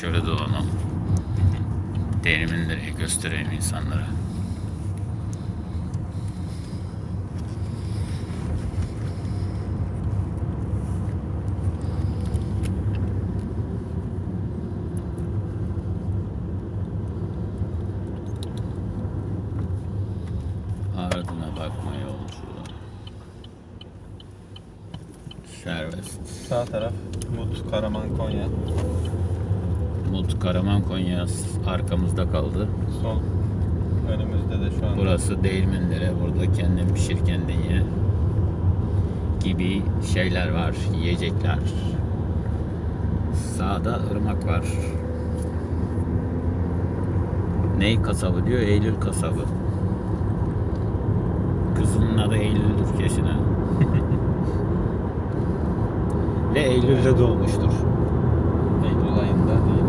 Şöyle dolanalım. Değirmenleri göstereyim insanlara. Ardına bakma yolcu. Serbest. Sağ taraf Mut, Karaman, Konya. Mut Karaman Konya arkamızda kaldı. Sol önümüzde de şu an. Burası Değirmenlere. Burada kendin pişir kendin ye. Gibi şeyler var. Yiyecekler. Sağda ırmak var. Ney kasabı diyor? Eylül kasabı. Kızının adı Eylül'dür kesin ha. Ve Eylül'de doğmuştur. Eylül ayında değil.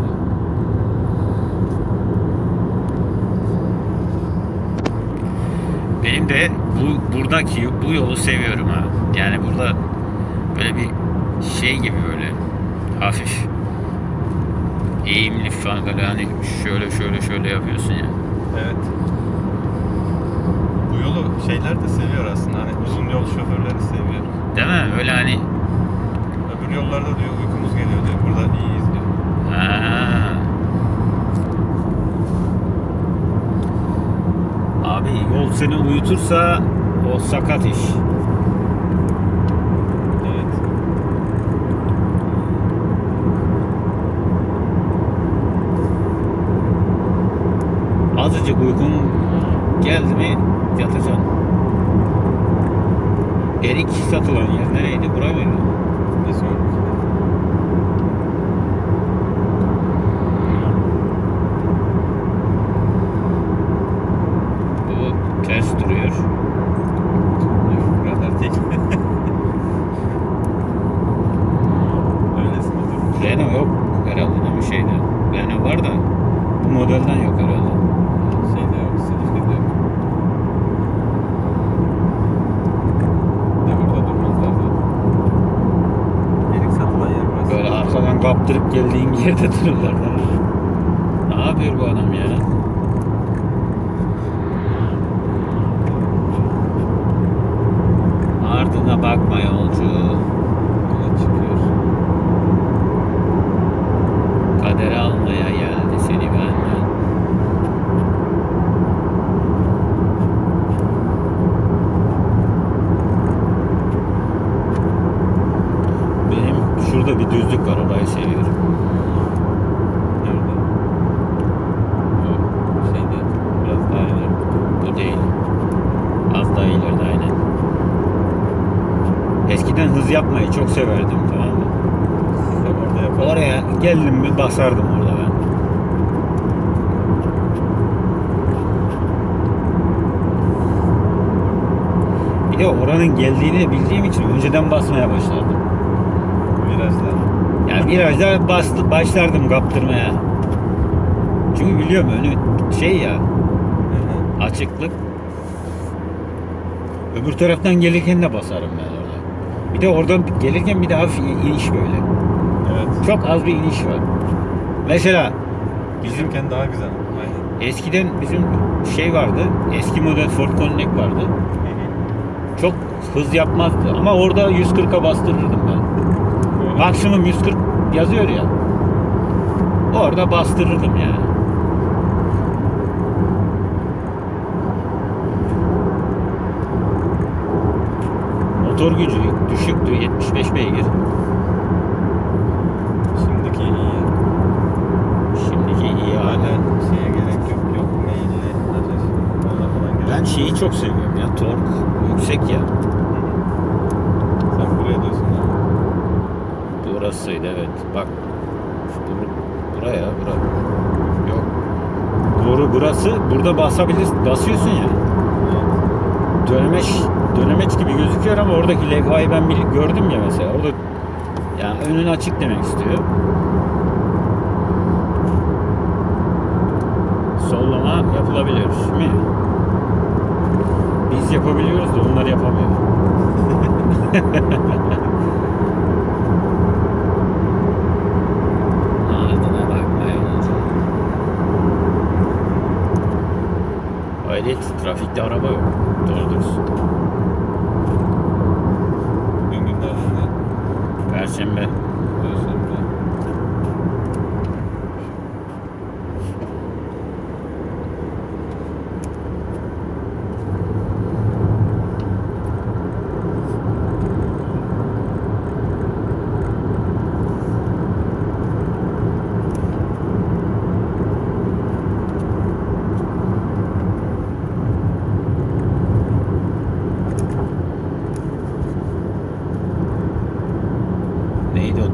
De bu buradaki bu yolu seviyorum ha. Yani burada böyle bir şey gibi böyle hafif eğimli falan böyle hani şöyle şöyle şöyle yapıyorsun ya. Evet. Bu yolu şeyler de seviyor aslında. Hani uzun yol şoförleri seviyor. Değil mi? Öyle hani Öbür yollarda diyor uykumuz geliyor diyor. Burada iyiyiz diyor. ha. Abi yol seni uyutursa o sakat iş. Evet. Azıcık uykun geldi mi yatacaksın. Erik satılan yer nereydi? Bura mıydı? Bir sonraki. Bu ters duruyor. Yok, bu kadar değil. Öylesine durmuş. Renault yok herhalde değil mi şeyde? Renault var da bu modelden yok herhalde. Şeyde yok, Silifke'de yok. De burada durmazlar zaten. Erik satılan yer burası. Böyle arkadan kaptırıp geldiğin yerde dururlar. Ne yapıyor bu adam ya? Ardına bakma yolcu. Kader almaya geldi seni benden. Benim şurada bir düzlük var orayı seviyorum. Nerede? Bu şeyde biraz daha ileride. Bu değil. Az daha ileride aynen. Eskiden hız yapmayı çok severdim tamam mı? Orada. Oraya geldim mi basardım orada ben. Bir de oranın geldiğini bildiğim için önceden basmaya başlardım. Virajlar. Yani virajda bastı, başlardım kaptırmaya. Çünkü biliyorum önü şey ya açıklık. Öbür taraftan gelirken de basarım ben orada. Bir de oradan gelirken bir de hafif iniş böyle. Evet. Çok az bir iniş var. Mesela Bizimken daha güzel. Aynen. eskiden bizim şey vardı. Eski model Ford Connect vardı. Çok hız yapmazdı ama orada 140'a bastırırdım ben. Maksimum 140 yazıyor ya. Orada bastırırdım yani. Motor gücü düşüktü 75 beygir. Şimdiki iyi. Şimdiki iyi hala. Şeye gerek yok. Yok meyilli Ben şeyi çok seviyorum ya tork yüksek ya. Sen buraya diyorsun ha. Burasıydı evet. Bak. Bur buraya bura. Yok. Doğru burası. Burada basabilirsin. Basıyorsun ya. Dönemeç dönemeç gibi gözüküyor ama oradaki levhayı ben bir gördüm ya mesela. Orada yani önün açık demek istiyor. Sollama yapılabilir mi? Biz yapabiliyoruz da onlar yapamıyor. Ardına bakma ehliyet, trafikte araba yok. Doğru dürüst. Bugün günlerden Perşembe. Perşembe.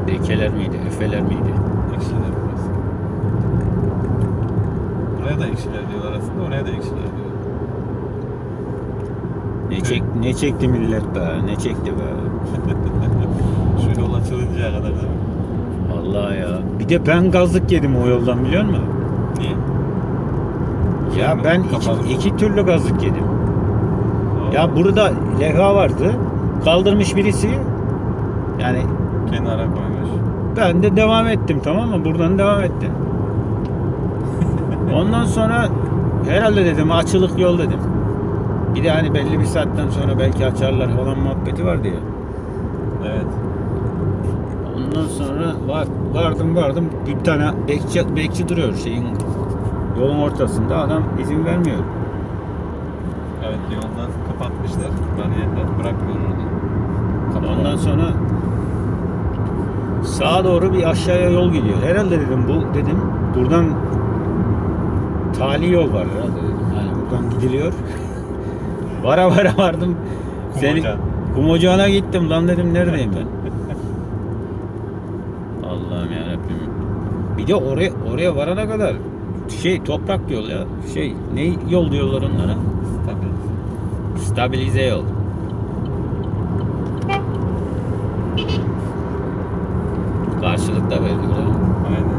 Dekeler miydi? Efeler miydi? Ekşiler burası. Buraya da ekşiler diyorlar aslında, oraya da ekşiler diyor. Ne, çek, ne çekti millet be? Ne çekti be? Şu yol açılıncaya kadar değil mi? Allah ya. Bir de ben gazlık yedim o yoldan biliyor musun? Niye? Ya Şey mi? ben Kapalı. iki, iki türlü gazlık yedim. Ya burada levha vardı. Kaldırmış birisi. Yani Kenara koymuş. ben de devam ettim tamam mı? Buradan devam ettim. Ondan sonra herhalde dedim açılık yol dedim. Bir de hani belli bir saatten sonra belki açarlar falan muhabbeti vardı ya. Evet. Ondan sonra var, vardım vardım bir tane bekçi, bekçi duruyor şeyin yolun ortasında adam izin vermiyor. Evet yoldan kapatmışlar. Bariyerler bırakmıyor orada. Ondan sonra sağa doğru bir aşağıya yol gidiyor. Herhalde dedim bu dedim buradan tali yol var herhalde dedim. Yani buradan gidiliyor. vara vara vardım. Seni Kumocan. Kumocağına gittim lan dedim neredeyim ben? Allah'ım yarabbim. Bir de oraya oraya varana kadar şey toprak yol ya. Şey ne yol diyorlar onlara? Stabilize yol. Da lan. Aynen.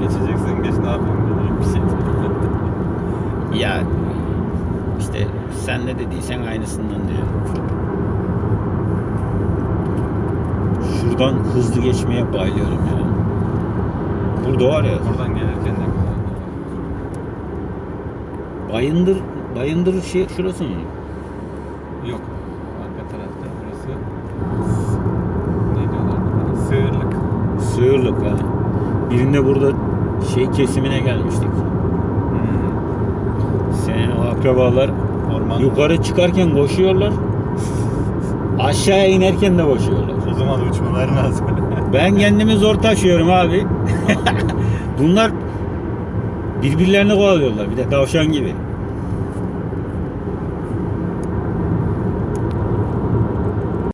Geçeceksin geç ne yapayım bir şey. Ya işte sen ne dediysen aynısından diyor. Şuradan hızlı geçmeye bayılıyorum ya. Burada var ya Buradan gelirken de. Bayındır Bayındır şey şurası mı? Yok. Arka tarafta burası. Ne diyorlar buna? Sığırlık. Sığırlık ha. Birinde burada şey kesimine gelmiştik. Senin o akrabalar Orman. yukarı çıkarken koşuyorlar. Aşağıya inerken de koşuyorlar. O zaman uçmalar lazım. Ben kendimi zor taşıyorum abi. Bunlar birbirlerini kovalıyorlar bir de tavşan gibi.